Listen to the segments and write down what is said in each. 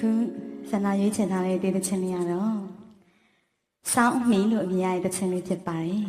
ခုဆန္ဒရွေးချယ်ထားတဲ့တေးသချင်းလေးကတော့စောင်းမီလို့အမည်ရတဲ့သချင်းလေးဖြစ်ပါတယ်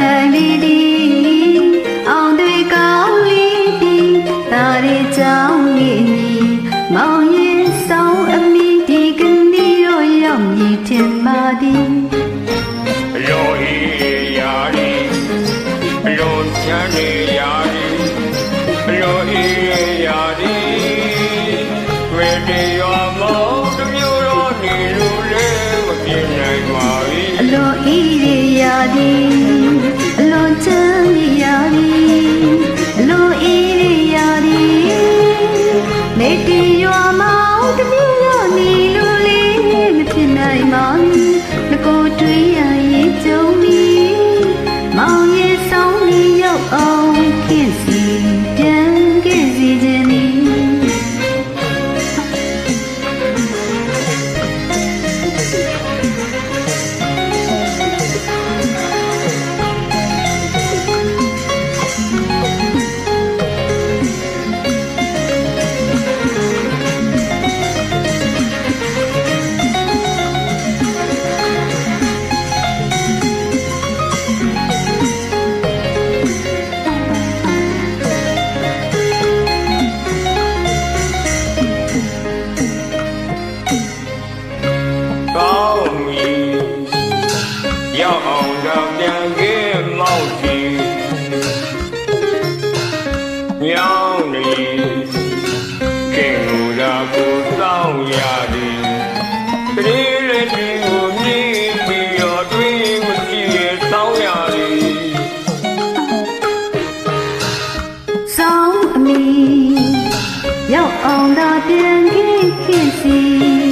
နိုင်လေးဒီအောင်တွေကောင်းလေးဒီတာရီချောင်းလေးမောင်ရင်ဆောင်အမိဒီကနေ့ရောရောက်မြည်တင်ပါသည်ရောဟီယာရီရောချမ်းနေယာရီရောဟီယာရီဝေတေယောမောတမျိုးတော်နေလို့လေမပြင်းနိုင်ပါဘူးအလွန်ဤရရာ ရောက်အောင်တော့ပြန်ခဲ့မောက်စီညောင်းနေခင်လူသာကိုစောင့်ရသည်တရေလက်ဒီကိုမြည်ပြီးတော့တွေ့မရှိရဲ့စောင့်ရသည်ဆောင်အမီရောက်အောင်သာပြန်ခဲ့ခင်စီ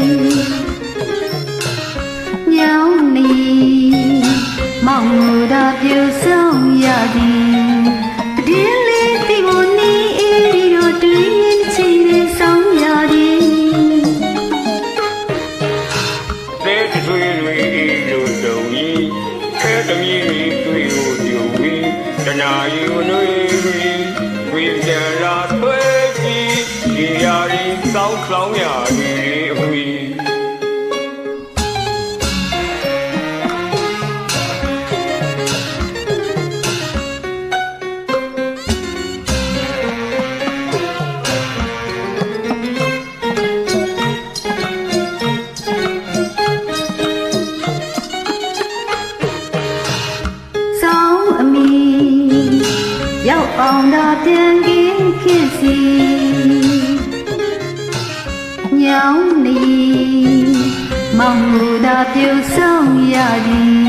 ခဲတမီးတွေကိုကြုံပြီးတနာယူနေပြီးဝိဇ္ဇာထွေးပြီးဒီရာရီစောင်းဆောင်ရသ အောင်သာပြန်ခင်ခင်စီညောင်းနေမောင်မူသာပြူဆောင်ရသည်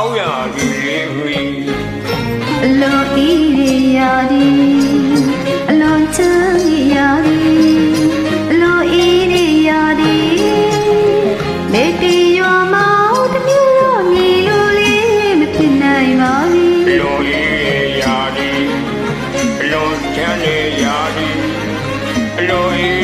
ကောင်းရာလူတွေဝီအလောဤရာဒီအလောချမ်းရာဒီအလောဤရာဒီမေတ္တရွာမောင်းတမျိုးတော့မြည်လို့လေးမဖြစ်နိုင်ပါဘူးအလောဤရာဒီအလောချမ်းရာဒီအလောဤ